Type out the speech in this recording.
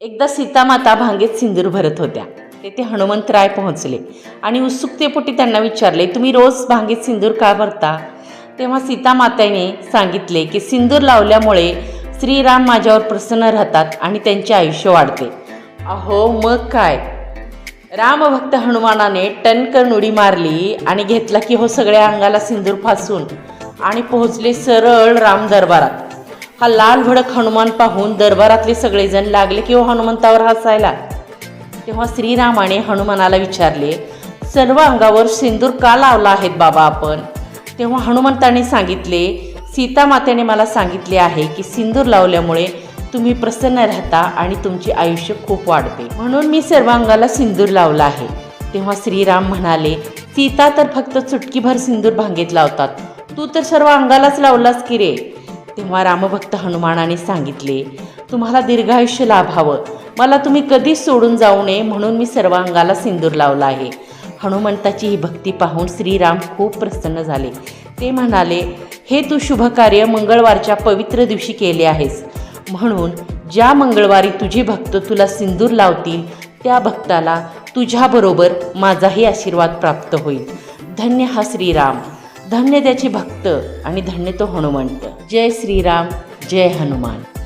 एकदा सीतामाता भांगेत सिंदूर भरत होत्या. तेथे हनुमंतराय पोहोचले आणि उत्सुकतेपोटी त्यांना विचारले तुम्ही रोज भांगेत सिंदूर का भरता? तेव्हा सीतामातेने सांगितले की सिंदूर लावल्यामुळे श्रीराम माझ्यावर प्रसन्न राहतात आणि त्यांचे आयुष्य वाढते. अहो मग काय? रामभक्त हनुमानाने टनकन उडी मारली आणि घेतला की हो सगळ्या अंगाला सिंदूर फासून आणि पोहोचले सरळ राम दरबारात. हा लाल भडक हनुमान पाहून दरबारातले सगळेजण लागले की हो हनुमंतावर हसायला. तेव्हा श्रीरामाने हनुमानाला विचारले सर्व अंगावर सिंदूर का लावला आहेत बाबा आपण? तेव्हा हनुमंताने सांगितले सीतामातेने मला सांगितले आहे की सिंदूर लावल्यामुळे तुम्ही प्रसन्न राहता आणि तुमचे आयुष्य खूप वाढते. म्हणून मी सर्व अंगाला सिंदूर लावला आहे. तेव्हा श्रीराम म्हणाले सीता तर फक्त चुटकीभर सिंदूर भांगेत लावतात. तू तर सर्व अंगालाच लावलास की रे? तेव्हा रामभक्त हनुमानाने सांगितले तुम्हाला दीर्घायुष्य लाभावं. मला तुम्ही कधीच सोडून जाऊ नये म्हणून मी सर्व अंगाला सिंदूर लावला आहे. हनुमंताची ही भक्ती पाहून श्रीराम खूप प्रसन्न झाले. ते म्हणाले हे तू शुभकार्य मंगळवारच्या पवित्र दिवशी केले आहेस. म्हणून ज्या मंगळवारी तुझे भक्त तुला सिंदूर लावतील त्या भक्ताला तुझ्याबरोबर माझाही आशीर्वाद प्राप्त होईल. धन्य हा श्रीराम. धन्य त्याची भक्त आणि धन्य तो हनुमंत. जय श्रीराम जय हनुमान.